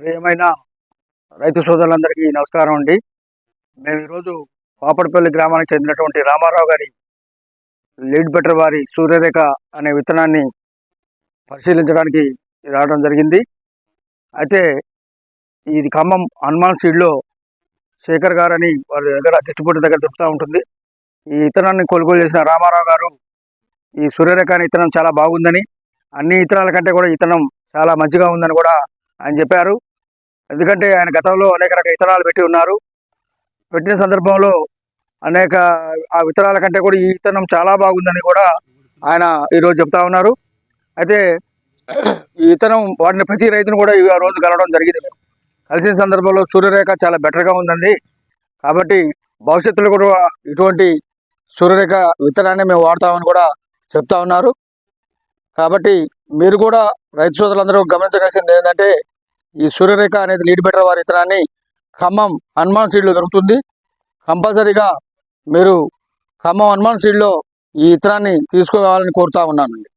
ప్రియమైన రైతు సోదరులందరికీ నమస్కారం అండి. మేము ఈరోజు పాపడపల్లి గ్రామానికి చెందినటువంటి రామారావు గారి లీడ్ బెటర్ వారి సూర్యరేఖ అనే విత్తనాన్ని పరిశీలించడానికి రావడం జరిగింది. అయితే ఇది ఖమ్మం హనుమాన్ సీడ్లో శేఖర్ గారు అని వారి దగ్గర డిస్ట్రిబ్యూటర్ దగ్గర దొరుకుతూ ఉంటుంది. ఈ విత్తనాన్ని కొనుగోలు చేసిన రామారావు గారు ఈ సూర్యరేఖ అనే విత్తనం చాలా బాగుందని అన్ని ఇత్తనాల కంటే కూడా ఇతనం చాలా మంచిగా ఉందని కూడా ఆయన చెప్పారు. ఎందుకంటే ఆయన గతంలో అనేక రకాల విత్తనాలు పెట్టి ఉన్నారు. పెట్టిన సందర్భంలో అనేక ఆ విత్తనాల కంటే కూడా ఈ విత్తనం చాలా బాగుందని కూడా ఆయన ఈరోజు చెప్తా ఉన్నారు. అయితే ఈ విత్తనం వాడిన ప్రతి రైతును కూడా ఈ రోజు కలవడం జరిగింది. మేము. కలిసిన సందర్భంలో సూర్యరేఖ చాలా బెటర్గా ఉందండి. కాబట్టి భవిష్యత్తులో కూడా ఇటువంటి సూర్యరేఖ విత్తనాన్ని మేము వాడతామని కూడా చెప్తా ఉన్నారు. కాబట్టి మీరు కూడా రైతు సోదరులందరూ గమనించగలిసింది ఏంటంటే ఈ సూర్యరేఖ అనేది లీడ్ బెటర్ వారి ఇతరాన్ని ఖమ్మం హనుమాన్ సీడ్లో దొరుకుతుంది. కంపల్సరీగా మీరు ఖమ్మం హనుమాన్ సీడ్లో ఈ విత్తనాన్ని తీసుకోవాలని కోరుతా ఉన్నానండి.